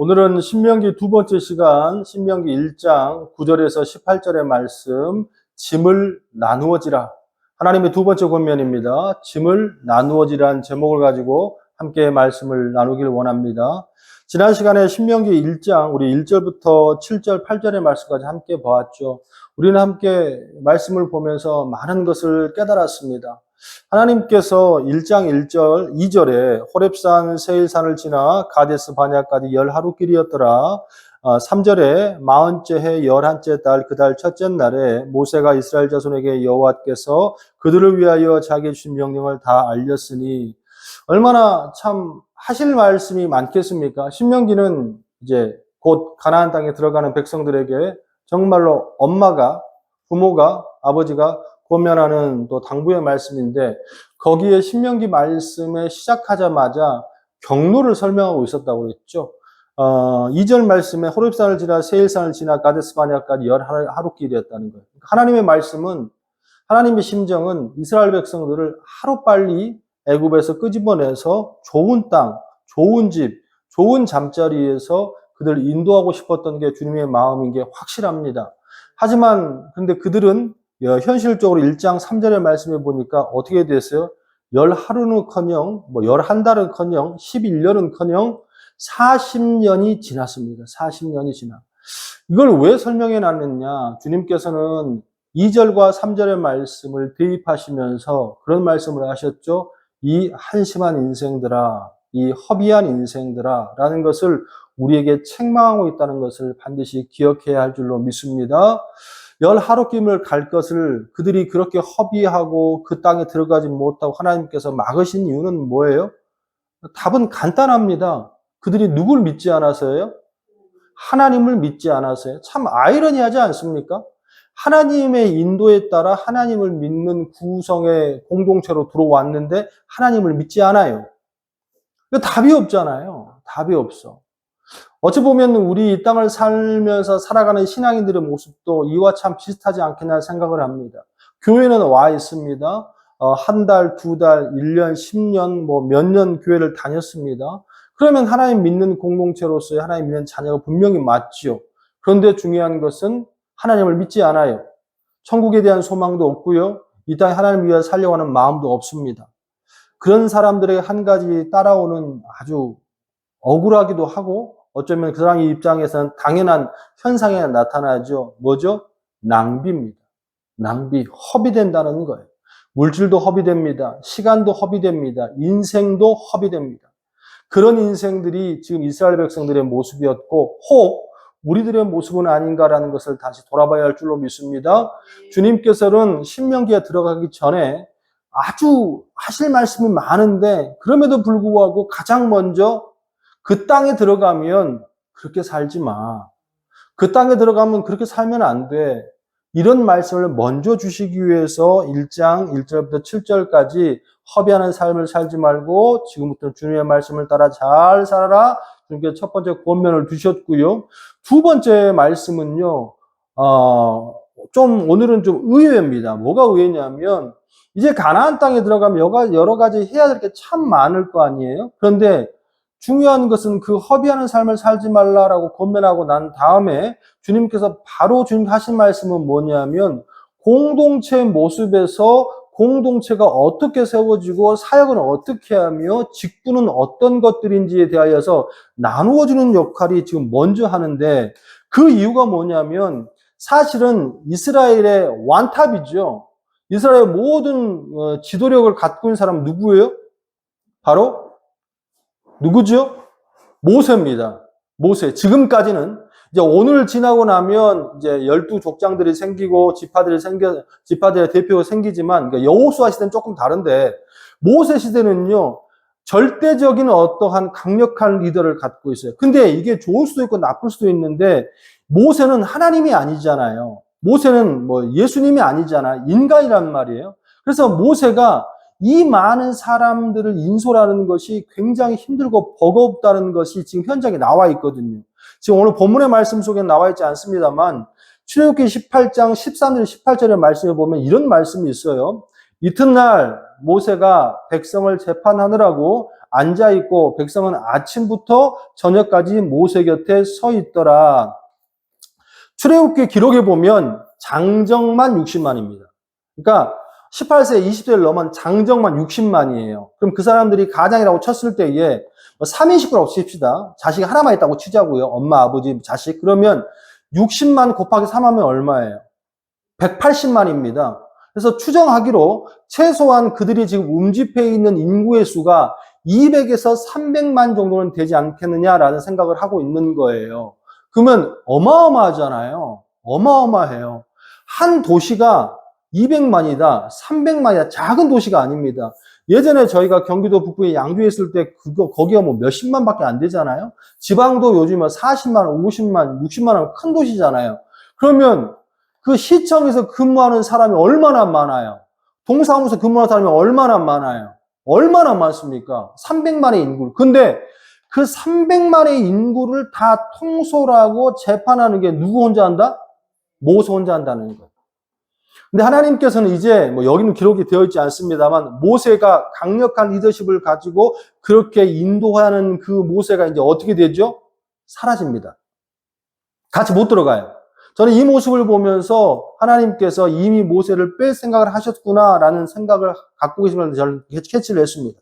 오늘은 신명기 두 번째 시간, 신명기 1장 9절에서 18절의 말씀, 짐을 나누어지라. 하나님의 두 번째 권면입니다. 짐을 나누어지라는 제목을 가지고 함께 말씀을 나누길 원합니다. 지난 시간에 신명기 1장, 우리 1절부터 7절, 8절의 말씀까지 함께 보았죠. 우리는 함께 말씀을 보면서 많은 것을 깨달았습니다. 하나님께서 1장 1절, 2절에 호렙산 세일산을 지나 가데스 바냐까지 열 하루 길이었더라. 3절에 마흔째 해 열한째 달 그 달 첫째 날에 모세가 이스라엘 자손에게 여호와께서 그들을 위하여 자기 주신 명령을 다 알렸으니 얼마나 참 하실 말씀이 많겠습니까? 신명기는 이제 곧 가나안 땅에 들어가는 백성들에게 정말로 엄마가 부모가 아버지가 권면하는 또 당부의 말씀인데 거기에 신명기 말씀에 시작하자마자 경로를 설명하고 있었다고 그랬죠. 어, 2절 말씀에 호렙산을 지나 세일산을 지나 가데스 바냐까지 열 하루 길이었다는 거예요. 하나님의 말씀은 하나님의 심정은 이스라엘 백성들을 하루빨리 애굽에서 끄집어내서 좋은 땅, 좋은 집, 좋은 잠자리에서 그들을 인도하고 싶었던 게 주님의 마음인 게 확실합니다. 하지만 근데 그들은 현실적으로 1장 3절의 말씀에 보니까 어떻게 됐어요? 열 하루는커녕 뭐 열 한 달은커녕 11년은커녕 40년이 지났습니다. 40년이 지나. 이걸 왜 설명해 놨느냐? 주님께서는 2절과 3절의 말씀을 대입하시면서 그런 말씀을 하셨죠. 이 한심한 인생들아, 이 허비한 인생들아, 라는 것을 우리에게 책망하고 있다는 것을 반드시 기억해야 할 줄로 믿습니다. 열 하루김을 갈 것을 그들이 그렇게 허비하고 그 땅에 들어가지 못하고 하나님께서 막으신 이유는 뭐예요? 답은 간단합니다. 그들이 누굴 믿지 않아서요? 하나님을 믿지 않아서요? 참 아이러니하지 않습니까? 하나님의 인도에 따라 하나님을 믿는 구성의 공동체로 들어왔는데 하나님을 믿지 않아요. 답이 없잖아요. 답이 없어. 어찌 보면 우리 이 땅을 살면서 살아가는 신앙인들의 모습도 이와 참 비슷하지 않겠나 생각을 합니다. 교회는 와 있습니다. 어, 한 달, 두 달, 1년, 10년, 뭐 몇 년 교회를 다녔습니다. 그러면 하나님 믿는 공동체로서의 하나님 믿는 자녀가 분명히 맞지요. 그런데 중요한 것은 하나님을 믿지 않아요. 천국에 대한 소망도 없고요. 이 땅에 하나님을 위해 살려고 하는 마음도 없습니다. 그런 사람들에게 한 가지 따라오는 아주 억울하기도 하고 어쩌면 그 사람의 입장에서는 당연한 현상에 나타나죠. 뭐죠? 낭비입니다. 낭비, 허비된다는 거예요. 물질도 허비됩니다. 시간도 허비됩니다. 인생도 허비됩니다. 그런 인생들이 지금 이스라엘 백성들의 모습이었고, 혹 우리들의 모습은 아닌가라는 것을 다시 돌아봐야 할 줄로 믿습니다. 주님께서는 신명기에 들어가기 전에 아주 하실 말씀이 많은데, 그럼에도 불구하고 가장 먼저 그 땅에 들어가면 그렇게 살지 마. 그 땅에 들어가면 그렇게 살면 안 돼. 이런 말씀을 먼저 주시기 위해서 1장 1절부터 7절까지 허비하는 삶을 살지 말고 지금부터 주님의 말씀을 따라 잘 살아라. 주님께서 첫 번째 권면을 두셨고요. 두 번째 말씀은요. 어, 좀 오늘은 좀 의외입니다. 뭐가 의외냐면 이제 가나안 땅에 들어가면 여러 가지 해야 될 게 참 많을 거 아니에요. 그런데 중요한 것은 그 허비하는 삶을 살지 말라라고 권면하고 난 다음에 주님께서 바로 주님 하신 말씀은 뭐냐면 공동체 모습에서 공동체가 어떻게 세워지고 사역은 어떻게 하며 직분은 어떤 것들인지에 대하여서 나누어주는 역할이 지금 먼저 하는데 그 이유가 뭐냐면 사실은 이스라엘의 완탑이죠. 이스라엘 모든 어, 지도력을 갖고 있는 사람 누구예요? 바로 누구죠? 모세입니다. 모세. 지금까지는 이제 오늘 지나고 나면 이제 열두 족장들이 생기고 지파들이 생겨 지파들의 대표가 생기지만 그러니까 여호수아 시대는 조금 다른데 모세 시대는요 절대적인 어떠한 강력한 리더를 갖고 있어요. 근데 이게 좋을 수도 있고 나쁠 수도 있는데 모세는 하나님이 아니잖아요. 모세는 뭐 예수님이 아니잖아. 인간이란 말이에요. 그래서 모세가 이 많은 사람들을 인솔하는 것이 굉장히 힘들고 버겁다는 것이 지금 현장에 나와 있거든요. 지금 오늘 본문의 말씀 속에 나와 있지 않습니다만 출애굽기 18장 13절 18절의 말씀에 보면 이런 말씀이 있어요. 이튿날 모세가 백성을 재판하느라고 앉아 있고 백성은 아침부터 저녁까지 모세 곁에 서 있더라. 출애굽기 기록에 보면 장정만 60만입니다. 그러니까 18세, 20세를 넘은 장정만 60만이에요. 그럼 그 사람들이 가장이라고 쳤을 때에 뭐 3인 식구라고 칩시다. 자식이 하나만 있다고 치자고요. 엄마, 아버지, 자식. 그러면 60만 곱하기 3하면 얼마예요? 180만입니다. 그래서 추정하기로 최소한 그들이 지금 움집해 있는 인구의 수가 200에서 300만 정도는 되지 않겠느냐라는 생각을 하고 있는 거예요. 그러면 어마어마하잖아요. 어마어마해요. 한 도시가 200만이다, 300만이다, 작은 도시가 아닙니다. 예전에 저희가 경기도 북부에 양주에 있을 때 그거 거기가 뭐 몇십만 밖에 안 되잖아요. 지방도 요즘에 40만 원, 50만, 60만 원큰 도시잖아요. 그러면 그 시청에서 근무하는 사람이 얼마나 많아요? 동사무소 근무하는 사람이 얼마나 많아요? 얼마나 많습니까? 300만의 인구. 근데 그 300만의 인구를 다 통솔하고 재판하는 게 누구 혼자 한다? 모세 혼자 한다는 거예요. 근데 하나님께서는 이제 뭐 여기는 기록이 되어 있지 않습니다만 모세가 강력한 리더십을 가지고 그렇게 인도하는 그 모세가 이제 어떻게 되죠? 사라집니다. 같이 못 들어가요. 저는 이 모습을 보면서 하나님께서 이미 모세를 뺄 생각을 하셨구나라는 생각을 갖고 계시면서 저를 캐치를 했습니다.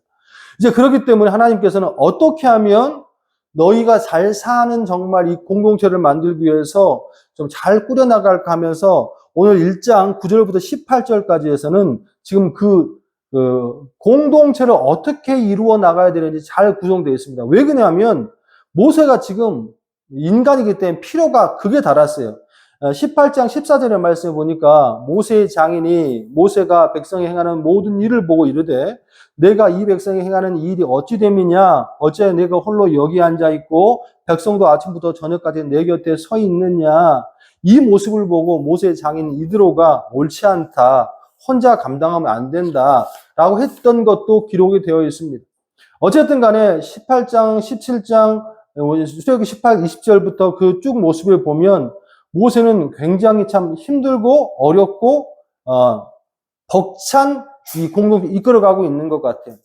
이제 그렇기 때문에 하나님께서는 어떻게 하면 너희가 잘 사는 정말 이 공동체를 만들기 위해서 좀 잘 꾸려나갈까 하면서 오늘 1장 9절부터 18절까지 해서는 지금 그, 그 공동체를 어떻게 이루어 나가야 되는지 잘 구성되어 있습니다. 왜 그러냐면 모세가 지금 인간이기 때문에 필요가 극에 달았어요. 18장 14절의 말씀에 보니까 모세의 장인이 모세가 백성이 행하는 모든 일을 보고 이르되 내가 이 백성이 행하는 이 일이 어찌 됨이냐 어째 내가 홀로 여기 앉아 있고 백성도 아침부터 저녁까지 내 곁에 서 있느냐 이 모습을 보고 모세의 장인 이드로가 옳지 않다 혼자 감당하면 안 된다 라고 했던 것도 기록이 되어 있습니다 어쨌든 간에 18장 17장 수레기 18, 20절부터 그 쭉 모습을 보면 모세는 굉장히 참 힘들고 어렵고 어, 벅찬 이 공동 이끌어가고 있는 것 같아요.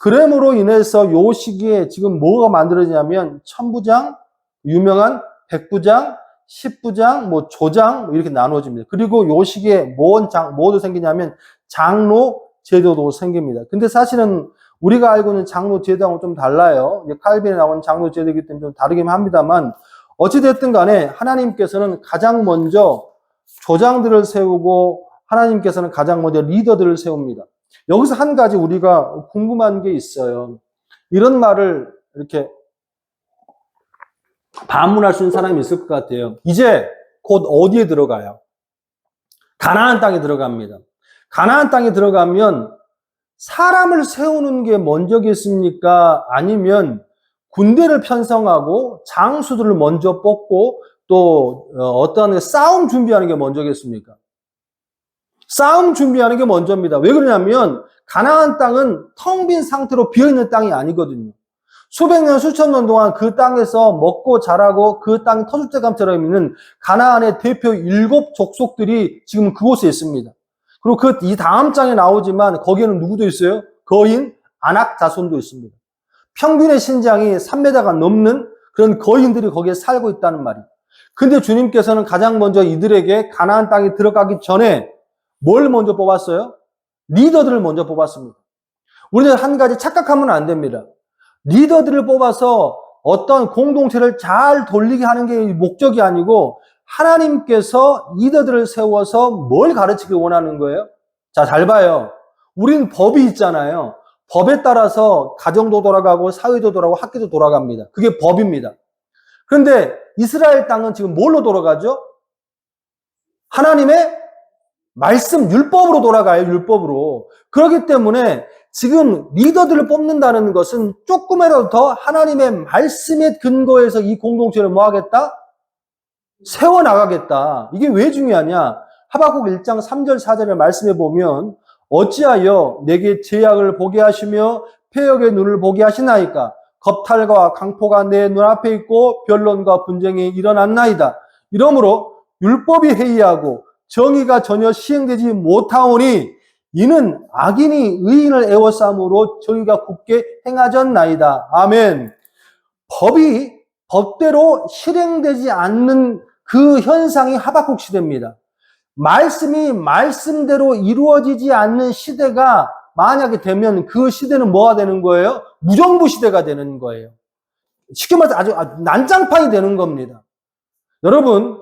그램으로 인해서 요 시기에 지금 뭐가 만들어지냐면 천부장, 유명한 백부장, 십부장, 뭐 조장 뭐 이렇게 나누어집니다. 그리고 요 시기에 뭔 장, 뭐도 생기냐면 장로 제도도 생깁니다. 근데 사실은 우리가 알고 있는 장로 제도하고 좀 달라요. 칼빈에 나온 장로 제도이기 때문에 좀 다르긴 합니다만 어찌됐든 간에 하나님께서는 가장 먼저 조장들을 세우고 하나님께서는 가장 먼저 리더들을 세웁니다. 여기서 한 가지 우리가 궁금한 게 있어요. 이런 말을 이렇게 반문할 수 있는 사람이 있을 것 같아요. 이제 곧 어디에 들어가요? 가나안 땅에 들어갑니다. 가나안 땅에 들어가면 사람을 세우는 게 먼저겠습니까? 아니면 군대를 편성하고 장수들을 먼저 뽑고 또 어떠한 싸움 준비하는 게 먼저겠습니까? 싸움 준비하는 게 먼저입니다. 왜 그러냐면 가나안 땅은 텅 빈 상태로 비어 있는 땅이 아니거든요. 수백 년, 수천 년 동안 그 땅에서 먹고 자라고 그 땅이 터줏대감처럼 있는 가나안의 대표 일곱 족속들이 지금 그곳에 있습니다. 그리고 그 이 다음 장에 나오지만 거기에는 누구도 있어요? 거인 안악 자손도 있습니다. 평균의 신장이 3m가 넘는 그런 거인들이 거기에 살고 있다는 말이에요. 근데 주님께서는 가장 먼저 이들에게 가나안 땅에 들어가기 전에 뭘 먼저 뽑았어요? 리더들을 먼저 뽑았습니다. 우리는 한 가지 착각하면 안 됩니다. 리더들을 뽑아서 어떤 공동체를 잘 돌리게 하는 게 목적이 아니고 하나님께서 리더들을 세워서 뭘 가르치기 원하는 거예요? 자, 잘 봐요. 우리는 법이 있잖아요. 법에 따라서 가정도 돌아가고 사회도 돌아가고 학교도 돌아갑니다. 그게 법입니다. 그런데 이스라엘 땅은 지금 뭘로 돌아가죠? 하나님의 말씀 율법으로 돌아가요. 율법으로. 그렇기 때문에 지금 리더들을 뽑는다는 것은 조금이라도 더 하나님의 말씀의 근거에서 이 공동체를 뭐 하겠다? 세워나가겠다. 이게 왜 중요하냐? 하박국 1장 3절 4절의 말씀에 보면 어찌하여 내게 제약을 보게 하시며 폐역의 눈을 보게 하시나이까? 겁탈과 강포가 내 눈앞에 있고 변론과 분쟁이 일어났나이다. 이러므로 율법이 해이하고 정의가 전혀 시행되지 못하오니 이는 악인이 의인을 애워싸므로 저희가 굳게 행하졌나이다. 아멘. 법이 법대로 실행되지 않는 그 현상이 하박국 시대입니다. 말씀이 말씀대로 이루어지지 않는 시대가 만약에 되면 그 시대는 뭐가 되는 거예요? 무정부 시대가 되는 거예요. 쉽게 말해서 아주 난장판이 되는 겁니다. 여러분,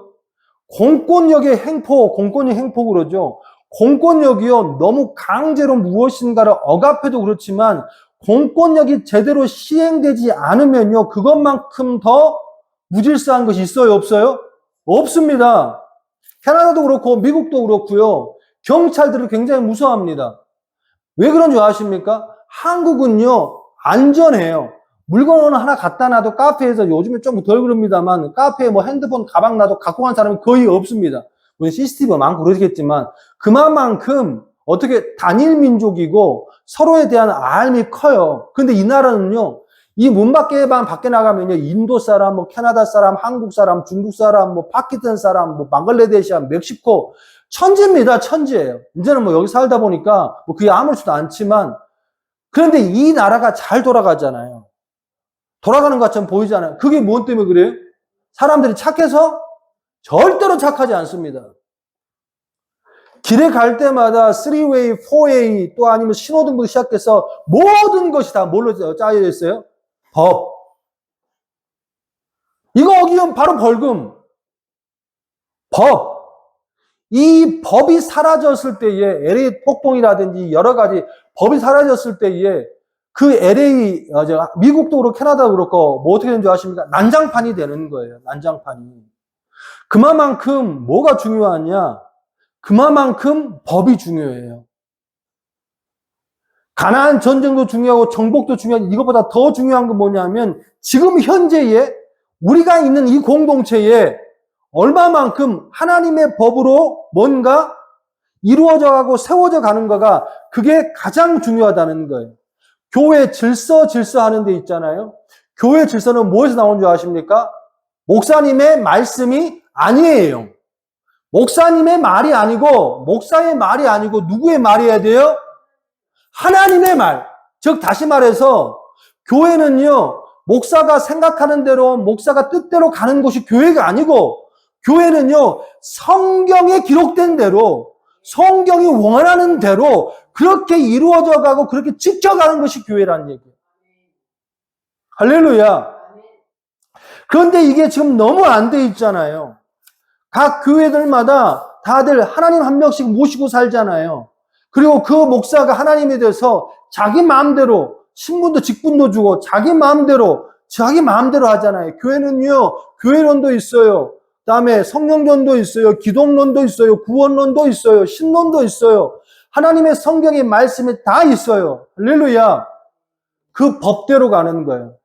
공권력의 행포, 공권력 행포 그러죠. 공권력이요, 너무 강제로 무엇인가를 억압해도 그렇지만, 공권력이 제대로 시행되지 않으면요, 그것만큼 더 무질서한 것이 있어요, 없어요? 없습니다. 캐나다도 그렇고, 미국도 그렇고요, 경찰들을 굉장히 무서워합니다. 왜 그런 줄 아십니까? 한국은요, 안전해요. 물건 하나 갖다 놔도 카페에서 요즘에 좀 덜 그럽니다만 카페에 뭐 핸드폰 가방 놔도 갖고 간 사람이 거의 없습니다. 물론 CCTV가 많고 그러겠지만 그만큼 어떻게 단일 민족이고 서로에 대한 알미 커요. 근데 이 나라는요. 이 문 밖에만 밖에 나가면요. 인도 사람, 뭐 캐나다 사람, 한국 사람, 중국 사람, 뭐 파키스탄 사람, 뭐 방글라데시아, 멕시코 천지입니다. 천지예요. 이제는 뭐 여기 살다 보니까 뭐 그게 아무렇지도 않지만 그런데 이 나라가 잘 돌아가잖아요. 돌아가는 것처럼 보이잖아요. 그게 뭔 때문에 그래요? 사람들이 착해서 절대로 착하지 않습니다. 길에 갈 때마다 3웨이, 4웨이 또 아니면 신호등부터 시작해서 모든 것이 다 뭘로 짜여 있어요? 법. 이거 어기면 바로 벌금. 법. 이 법이 사라졌을 때에 LA 폭동이라든지 여러 가지 법이 사라졌을 때에 그 LA, 어, 저, 미국도 그렇고 캐나다도 그렇고 뭐 어떻게 되는 줄 아십니까? 난장판이 되는 거예요. 난장판이. 그만큼 뭐가 중요하냐? 그만큼 법이 중요해요. 가나안 전쟁도 중요하고 정복도 중요한 이것보다 더 중요한 건 뭐냐면 지금 현재에 우리가 있는 이 공동체에 얼마만큼 하나님의 법으로 뭔가 이루어져 가고 세워져 가는가가 그게 가장 중요하다는 거예요. 교회 질서 질서 하는 데 있잖아요. 교회 질서는 무엇에서 나온 줄 아십니까? 목사님의 말씀이 아니에요. 목사님의 말이 아니고 목사의 말이 아니고 누구의 말이어야 돼요? 하나님의 말. 즉 다시 말해서 교회는요. 목사가 생각하는 대로 목사가 뜻대로 가는 곳이 교회가 아니고 교회는요. 성경에 기록된 대로 성경이 원하는 대로 그렇게 이루어져 가고 그렇게 지켜가는 것이 교회라는 얘기예요. 할렐루야. 그런데 이게 지금 너무 안 돼 있잖아요. 각 교회들마다 다들 하나님 한 명씩 모시고 살잖아요. 그리고 그 목사가 하나님에 대해서 자기 마음대로 신분도 직분도 주고 자기 마음대로 자기 마음대로 하잖아요. 교회는요. 교회론도 있어요. 그다음에 성령론도 있어요. 기독론도 있어요. 구원론도 있어요. 신론도 있어요. 하나님의 성경의 말씀이 다 있어요. 할렐루야. 그 법대로 가는 거예요.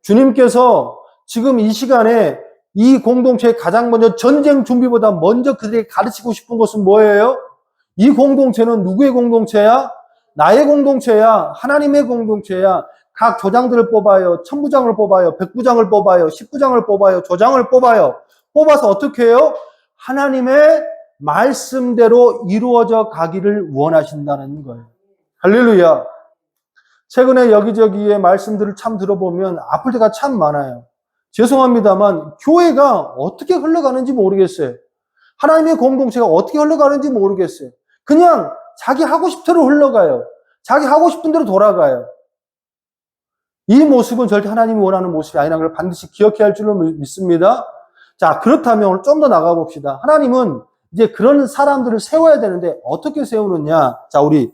주님께서 지금 이 시간에 이 공동체에 가장 먼저 전쟁 준비보다 먼저 그들에게 가르치고 싶은 것은 뭐예요? 이 공동체는 누구의 공동체야? 나의 공동체야. 하나님의 공동체야. 각 조장들을 뽑아요. 천부장을 뽑아요. 백부장을 뽑아요. 십부장을 뽑아요. 조장을 뽑아요. 뽑아서 어떻게 해요? 하나님의 말씀대로 이루어져 가기를 원하신다는 거예요. 할렐루야. 최근에 여기저기의 말씀들을 참 들어보면 아플 때가 참 많아요. 죄송합니다만 교회가 어떻게 흘러가는지 모르겠어요. 하나님의 공동체가 어떻게 흘러가는지 모르겠어요. 그냥 자기 하고 싶은 대로 흘러가요. 자기 하고 싶은 대로 돌아가요. 이 모습은 절대 하나님이 원하는 모습이 아니라는 걸 반드시 기억해야 할 줄로 믿습니다. 자, 그렇다면 오늘 좀 더 나가봅시다. 하나님은 이제 그런 사람들을 세워야 되는데 어떻게 세우느냐? 자, 우리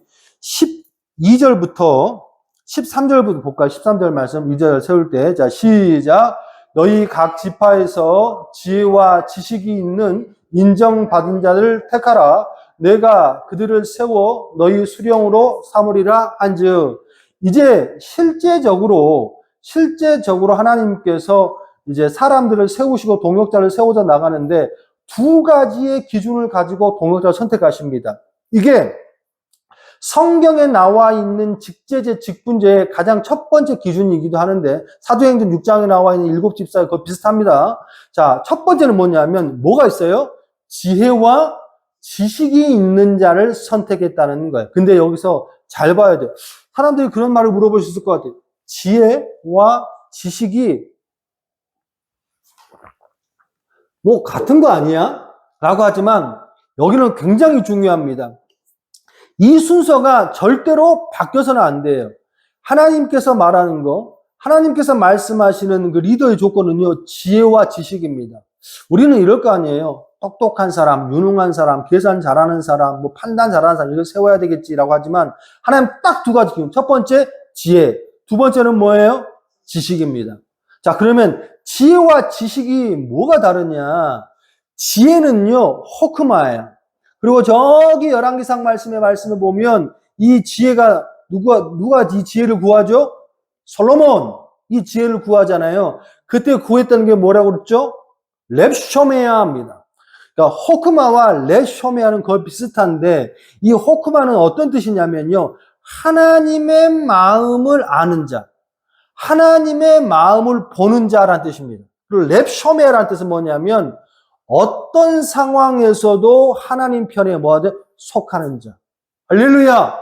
12절부터 13절부터 볼까요? 13절 말씀 2절 세울 때. 자, 시작. 너희 각 지파에서 지혜와 지식이 있는 인정받은 자를 택하라. 내가 그들을 세워 너희 수령으로 삼으리라 한즉 이제 실제적으로 실제적으로 하나님께서 이제 사람들을 세우시고 동역자를 세우자 나가는데 두 가지의 기준을 가지고 동역자를 선택하십니다. 이게 성경에 나와 있는 직제제, 직분제의 가장 첫 번째 기준이기도 하는데 사도행전 6장에 나와 있는 일곱 집사에 거 비슷합니다. 자, 첫 번째는 뭐냐면 뭐가 있어요? 지혜와 지식이 있는 자를 선택했다는 거예요. 근데 여기서 잘 봐야 돼요. 사람들이 그런 말을 물어볼 수 있을 것 같아요. 지혜와 지식이 뭐 같은 거 아니야? 라고 하지만 여기는 굉장히 중요합니다. 이 순서가 절대로 바뀌어서는 안 돼요. 하나님께서 말하는 거, 하나님께서 말씀하시는 그 리더의 조건은요, 지혜와 지식입니다. 우리는 이럴 거 아니에요. 똑똑한 사람, 유능한 사람, 계산 잘하는 사람, 뭐 판단 잘하는 사람, 이걸 세워야 되겠지라고 하지만, 하나님 딱 두 가지 기준. 첫 번째, 지혜. 두 번째는 뭐예요? 지식입니다. 자, 그러면 지혜와 지식이 뭐가 다르냐? 지혜는요, 호크마예요. 그리고 저기 열왕기상 말씀의 말씀을 보면 이 지혜가 누가 누가 이 지혜를 구하죠? 솔로몬 이 지혜를 구하잖아요. 그때 구했다는 게 뭐라고 그랬죠? 랩쇼메아입니다. 그러니까 호크마와 랩쇼메아는 거의 비슷한데 이 호크마는 어떤 뜻이냐면요. 하나님의 마음을 아는 자, 하나님의 마음을 보는 자라는 뜻입니다. 그리고 랩쇼메아라는 뜻은 뭐냐면 어떤 상황에서도 하나님 편에 뭐하되 속하는 자. 할렐루야.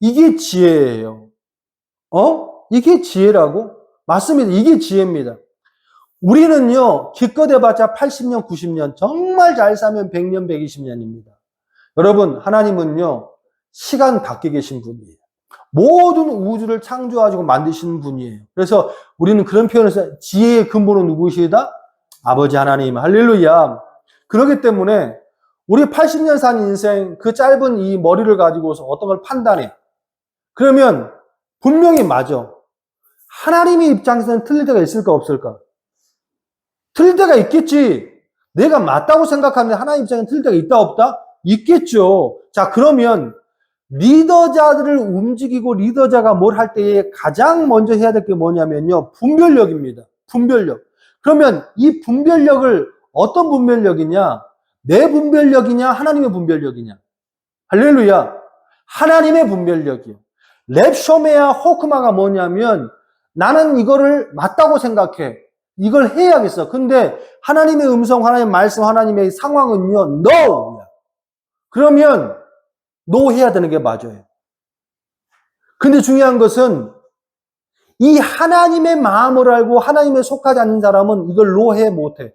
이게 지혜예요. 어? 이게 지혜라고? 맞습니다. 이게 지혜입니다. 우리는요, 기껏 해봤자 80년, 90년, 정말 잘 사면 100년, 120년입니다. 여러분, 하나님은요, 시간 밖에 계신 분이에요. 모든 우주를 창조하시고 만드시는 분이에요. 그래서 우리는 그런 표현에서 지혜의 근본은 누구시다? 아버지 하나님, 할렐루야. 그렇기 때문에 우리 80년 산 인생 그 짧은 이 머리를 가지고서 어떤 걸 판단해. 그러면 분명히 맞아. 하나님의 입장에서는 틀릴 때가 있을까 없을까? 틀릴 때가 있겠지. 내가 맞다고 생각하는데 하나님 입장에 틀릴 때가 있다 없다? 있겠죠. 자, 그러면 리더자들을 움직이고 리더자가 뭘 할 때에 가장 먼저 해야 될 게 뭐냐면요. 분별력입니다. 분별력. 그러면 이 분별력을 어떤 분별력이냐? 내 분별력이냐? 하나님의 분별력이냐? 할렐루야. 하나님의 분별력이요. 랩쇼메아 호크마가 뭐냐면 나는 이거를 맞다고 생각해. 이걸 해야겠어. 근데 하나님의 음성, 하나님의 말씀, 하나님의 상황은요, no! 그러면 no 해야 되는 게 맞아요. 근데 중요한 것은 이 하나님의 마음을 알고 하나님의 속하지 않는 사람은 이걸 노해 못해.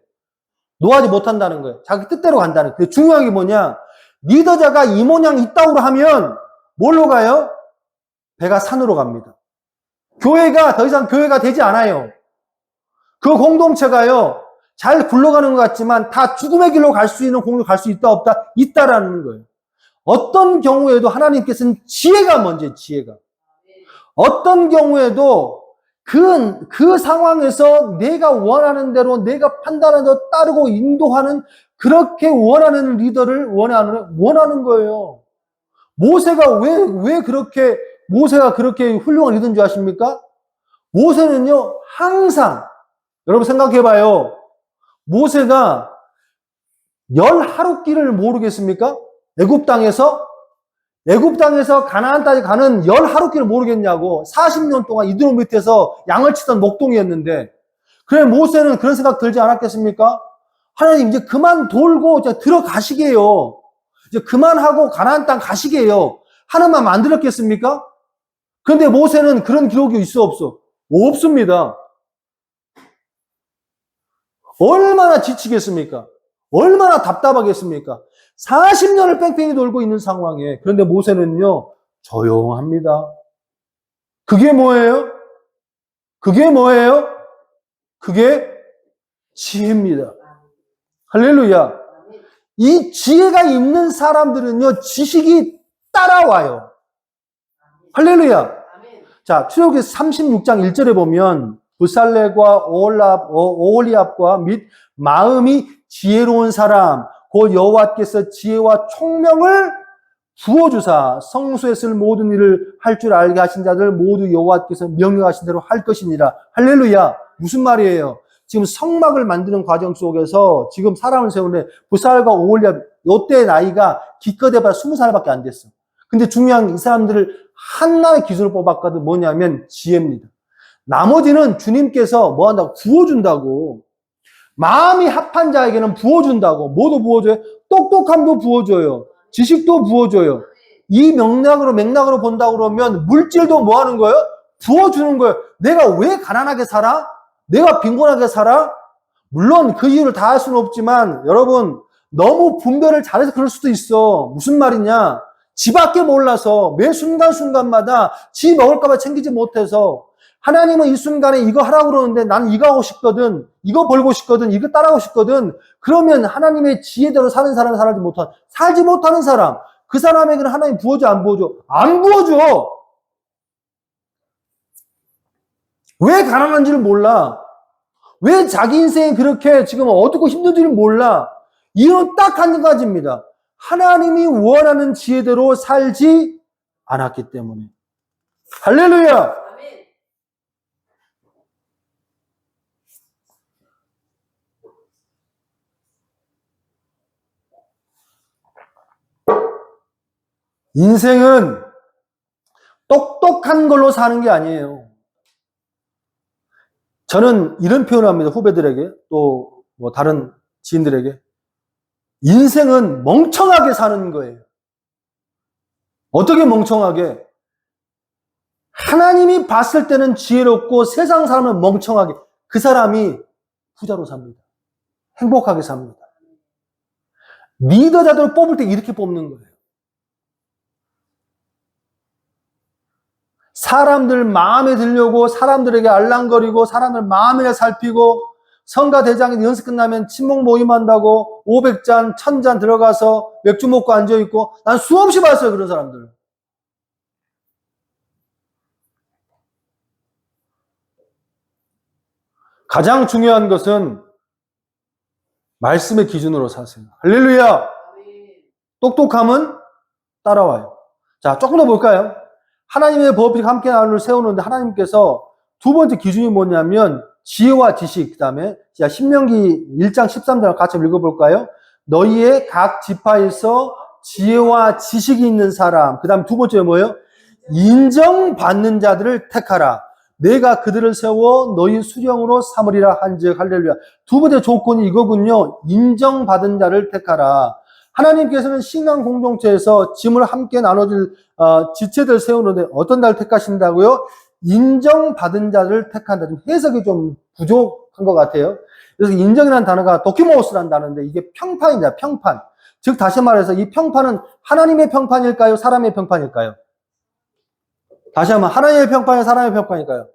노하지 못한다는 거예요. 자기 뜻대로 간다는 거예요. 중요한 게 뭐냐? 리더자가 이 모양 이따구로 하면 뭘로 가요? 배가 산으로 갑니다. 교회가 더 이상 교회가 되지 않아요. 그 공동체가요, 잘 굴러가는 것 같지만 다 죽음의 길로 갈 수 있는 공로 갈 수 있다 없다? 있다라는 거예요. 어떤 경우에도 하나님께서는 지혜가 먼저 지혜가. 어떤 경우에도 그, 그 상황에서 내가 원하는 대로 내가 판단하는 대로 따르고 인도하는 그렇게 원하는 리더를 원하는, 원하는 거예요. 모세가 왜, 왜 그렇게, 모세가 그렇게 훌륭한 리더인 줄 아십니까? 모세는요, 항상, 여러분 생각해 봐요. 모세가 열 하루 길을 모르겠습니까? 애굽 땅에서 애굽 땅에서 가나안 땅에 가는 열 하루길을 모르겠냐고 40년 동안 이드로 밑에서 양을 치던 목동이었는데 그래 모세는 그런 생각 들지 않았겠습니까? 하나님 이제 그만 돌고 이제 들어가시게요. 이제 그만하고 가나안 땅 가시게요. 하나만 만들었겠습니까? 근데 모세는 그런 기록이 있어 없어? 없습니다. 얼마나 지치겠습니까? 얼마나 답답하겠습니까? 40년을 뺑뺑이 돌고 있는 상황에 그런데 모세는요 조용합니다. 그게 뭐예요? 그게 뭐예요? 그게 지혜입니다. 할렐루야. 이 지혜가 있는 사람들은요 지식이 따라와요. 할렐루야. 자, 출애굽기 36장 1절에 보면 부살레과 오올랍, 오올리압과 및 마음이 지혜로운 사람 곧 여호와께서 지혜와 총명을 부어주사 성소에 쓸 모든 일을 할 줄 알게 하신 자들 모두 여호와께서 명령하신 대로 할 것이니라. 할렐루야. 무슨 말이에요? 지금 성막을 만드는 과정 속에서 지금 사람을 세우는데 부살과 오올리압 요때 나이가 기껏 해봐 20살밖에 안 됐어. 근데 중요한 이 사람들을 한나의 기술을 뽑았거든 뭐냐면 지혜입니다. 나머지는 주님께서 뭐 한다고 구워준다고 마음이 합한 자에게는 부어준다고. 뭐도 부어줘요? 똑똑함도 부어줘요. 지식도 부어줘요. 이 맥락으로, 맥락으로 본다 그러면 물질도 뭐 하는 거예요? 부어주는 거예요. 내가 왜 가난하게 살아? 내가 빈곤하게 살아? 물론 그 이유를 다 할 수는 없지만 여러분 너무 분별을 잘해서 그럴 수도 있어. 무슨 말이냐? 지밖에 몰라서 매 순간순간마다 지 먹을까봐 챙기지 못해서 하나님은 이 순간에 이거 하라고 그러는데 나는 이거 하고 싶거든. 이거 벌고 싶거든. 이거 따라하고 싶거든. 그러면 하나님의 지혜대로 사는 사람은 살지 못한, 살지 못하는 사람. 그 사람에게는 하나님 부어줘, 안 부어줘? 안 부어줘! 왜 가난한지를 몰라. 왜 자기 인생이 그렇게 지금 어둡고 힘든지를 몰라. 이유는 딱 한 가지입니다. 하나님이 원하는 지혜대로 살지 않았기 때문에. 할렐루야! 아멘. 인생은 똑똑한 걸로 사는 게 아니에요. 저는 이런 표현을 합니다. 후배들에게 또 뭐 다른 지인들에게 인생은 멍청하게 사는 거예요. 어떻게 멍청하게? 하나님이 봤을 때는 지혜롭고 세상 사람은 멍청하게 그 사람이 부자로 삽니다. 행복하게 삽니다. 리더자들을 뽑을 때 이렇게 뽑는 거예요. 사람들 마음에 들려고 사람들에게 알랑거리고 사람들 마음에 살피고 성가 대장이 연습 끝나면 친목 모임한다고 500잔, 1000잔 들어가서 맥주 먹고 앉아있고 난 수없이 봤어요 그런 사람들. 가장 중요한 것은 말씀의 기준으로 사세요. 할렐루야! 똑똑함은 따라와요. 자, 조금 더 볼까요? 하나님의 법이 함께 나를 세우는데 하나님께서 두 번째 기준이 뭐냐면 지혜와 지식, 그 다음에 자, 신명기 1장 13절 같이 읽어볼까요? 너희의 각 지파에서 지혜와 지식이 있는 사람, 그 다음 두 번째 뭐예요? 인정받는 자들을 택하라. 내가 그들을 세워 너희 수령으로 삼으리라 한즉 할렐루야. 두 번째 조건이 이거군요. 인정받은 자를 택하라. 하나님께서는 신앙 공동체에서 짐을 함께 나눠줄 어, 지체들 세우는데 어떤 자를 택하신다고요? 인정받은 자를 택한다. 좀 해석이 좀 부족한 것 같아요. 그래서 인정이라는 단어가 도키모스라는 단어인데 이게 평판이다. 평판. 즉 다시 말해서 이 평판은 하나님의 평판일까요? 사람의 평판일까요? 다시 한번 하나님의 평판이 사람의 평판일까요?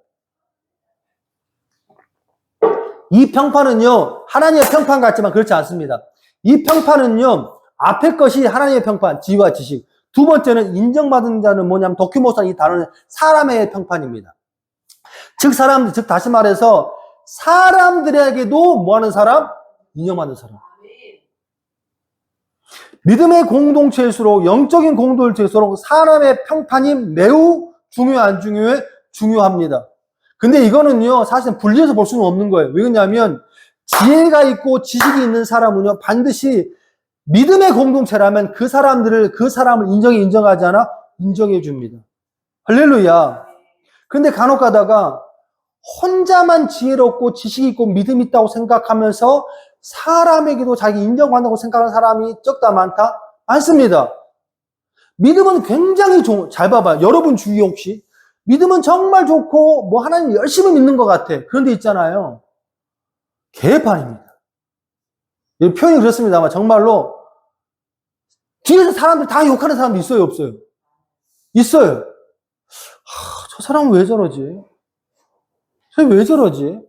이 평판은요 하나님의 평판 같지만 그렇지 않습니다. 이 평판은요 앞에 것이 하나님의 평판, 지와 지식. 두 번째는 인정받은 자는 뭐냐면 도큐모스라는 이 단어는 사람의 평판입니다. 즉 사람, 즉 다시 말해서 사람들에게도 뭐하는 사람? 인정받는 사람. 믿음의 공동체일수록 영적인 공동체일수록 사람의 평판이 매우 중요 안 중요해? 중요합니다. 근데 이거는요 사실 분리해서 볼 수는 없는 거예요. 왜 그러냐면 지혜가 있고 지식이 있는 사람은요 반드시 믿음의 공동체라면 그 사람들을 그 사람을 인정해 인정하지 않아 인정해 줍니다. 할렐루야. 근데 간혹 가다가 혼자만 지혜롭고 지식이 있고 믿음 있다고 생각하면서 사람에게도 자기 인정받는다고 생각하는 사람이 적다 많다 많습니다. 믿음은 굉장히 좋, 잘 봐봐요. 여러분 주위에 혹시 믿음은 정말 좋고 뭐 하나님 열심히 믿는 것 같아. 그런데 있잖아요. 개판입니다. 이 표현이 그렇습니다만 정말로 뒤에서 사람들 다 욕하는 사람도 있어요, 없어요? 있어요. 하, 저 사람은 왜 저러지? 저 왜 저러지?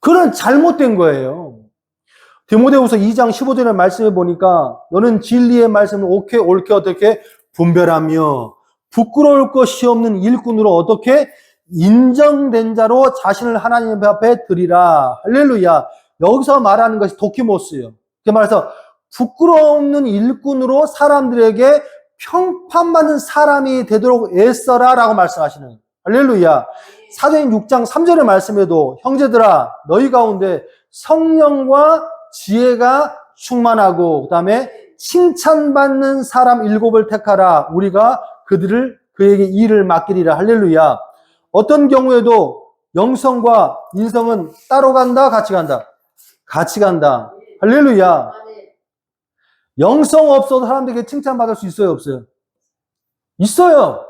그런 잘못된 거예요. 디모데후서 2장 15절의 말씀에 보니까 너는 진리의 말씀을 옳게 옳게 어떻게 분별하며 부끄러울 것이 없는 일꾼으로 어떻게 인정된 자로 자신을 하나님 앞에 드리라. 할렐루야. 여기서 말하는 것이 도키모스예요. 그 말해서 부끄러움 없는 일꾼으로 사람들에게 평판받는 사람이 되도록 애써라 라고 말씀하시는. 할렐루야. 사도행 6장 3절의 말씀에도 형제들아 너희 가운데 성령과 지혜가 충만하고 그다음에 칭찬받는 사람 일곱을 택하라 우리가 그들을 그에게 일을 맡기리라 할렐루야 어떤 경우에도 영성과 인성은 따로 간다 같이 간다 같이 간다. 할렐루야. 영성 없어도 사람들에게 칭찬받을 수 있어요, 없어요? 있어요.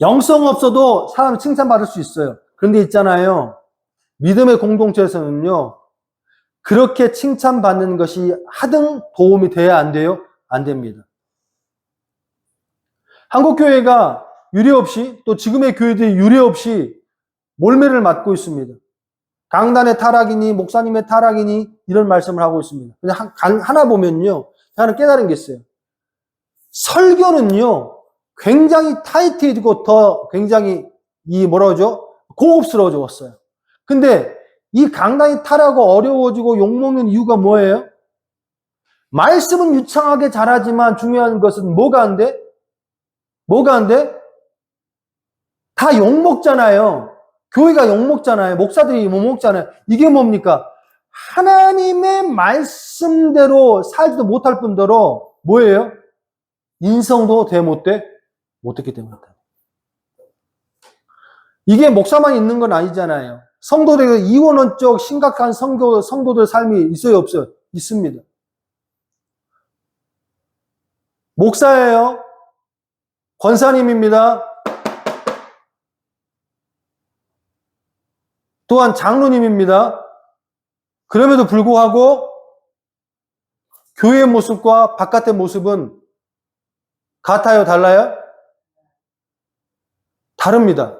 영성 없어도 사람 칭찬받을 수 있어요. 그런데 있잖아요. 믿음의 공동체에서는요, 그렇게 칭찬받는 것이 하등 도움이 돼야 안 돼요? 안 됩니다. 한국교회가 유례 없이, 또 지금의 교회들이 유례 없이 몰매를 맞고 있습니다. 강단의 타락이니, 목사님의 타락이니, 이런 말씀을 하고 있습니다. 근데 하나 보면요, 하나 깨달은 게 있어요. 설교는요, 굉장히 타이트해지고 더 굉장히 이 뭐라 그러죠? 고급스러워졌어요. 근데 이 강단이 타라고 어려워지고 욕먹는 이유가 뭐예요? 말씀은 유창하게 잘하지만 중요한 것은 뭐가 안 돼? 뭐가 안 돼? 다 욕먹잖아요. 교회가 욕 먹잖아요. 목사들이 못 먹잖아요. 이게 뭡니까? 하나님의 말씀대로 살지도 못할 뿐더러 뭐예요? 인성도 돼 못 돼? 못했기 때문에. 이게 목사만 있는 건 아니잖아요. 성도들에게 이원론적 심각한 성도, 성도들 삶이 있어요, 없어요? 있습니다. 목사예요. 권사님입니다. 또한 장로님입니다. 그럼에도 불구하고 교회의 모습과 바깥의 모습은 같아요, 달라요? 다릅니다.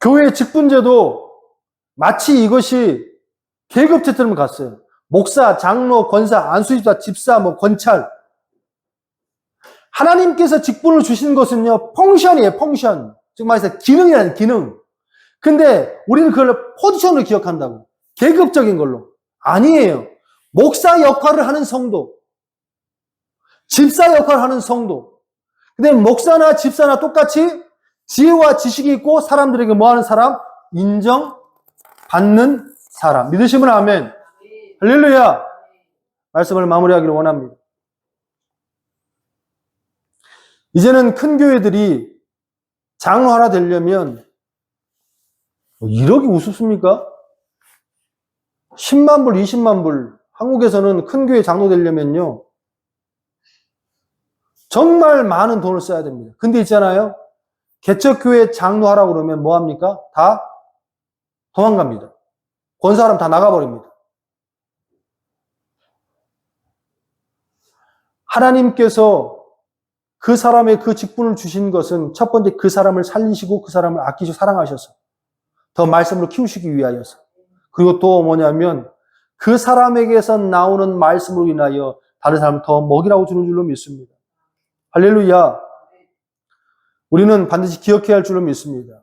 교회 직분제도 마치 이것이 계급제처럼 갔어요. 목사, 장로, 권사, 안수집사, 집사, 뭐 권찰. 하나님께서 직분을 주신 것은요, 펑션이에요, 펑션. 즉 말해서 기능이라는 기능. 근데 우리는 그걸 포지션을 기억한다고. 계급적인 걸로. 아니에요. 목사 역할을 하는 성도. 집사 역할을 하는 성도. 근데 목사나 집사나 똑같이 지혜와 지식이 있고 사람들에게 뭐 하는 사람? 인정받는 사람. 믿으시면 아멘. 할렐루야. 말씀을 마무리하기를 원합니다. 이제는 큰 교회들이 장로 하나 되려면 1억이 우습습니까? 10만 불, 20만 불. 한국에서는 큰 교회 장로 되려면요. 정말 많은 돈을 써야 됩니다. 근데 있잖아요. 개척교회 장로하라고 그러면 뭐합니까? 다 도망갑니다. 권 사람 다 나가버립니다. 하나님께서 그 사람의 그 직분을 주신 것은 첫 번째 그 사람을 살리시고 그 사람을 아끼시고 사랑하셔서 더 말씀으로 키우시기 위하여서 그리고 또 뭐냐면 그 사람에게서 나오는 말씀으로 인하여 다른 사람 더 먹이라고 주는 줄로 믿습니다. 할렐루야. 우리는 반드시 기억해야 할 줄로 믿습니다.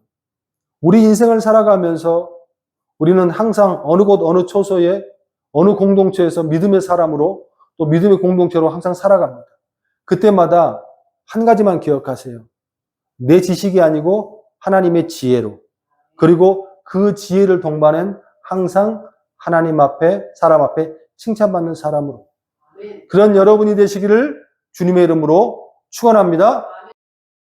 우리 인생을 살아가면서 우리는 항상 어느 곳 어느 초소에 어느 공동체에서 믿음의 사람으로 또 믿음의 공동체로 항상 살아갑니다. 그때마다 한 가지만 기억하세요. 내 지식이 아니고 하나님의 지혜로 그리고 그 지혜를 동반한 항상 하나님 앞에 사람 앞에 칭찬받는 사람으로 그런 여러분이 되시기를 주님의 이름으로 축원합니다.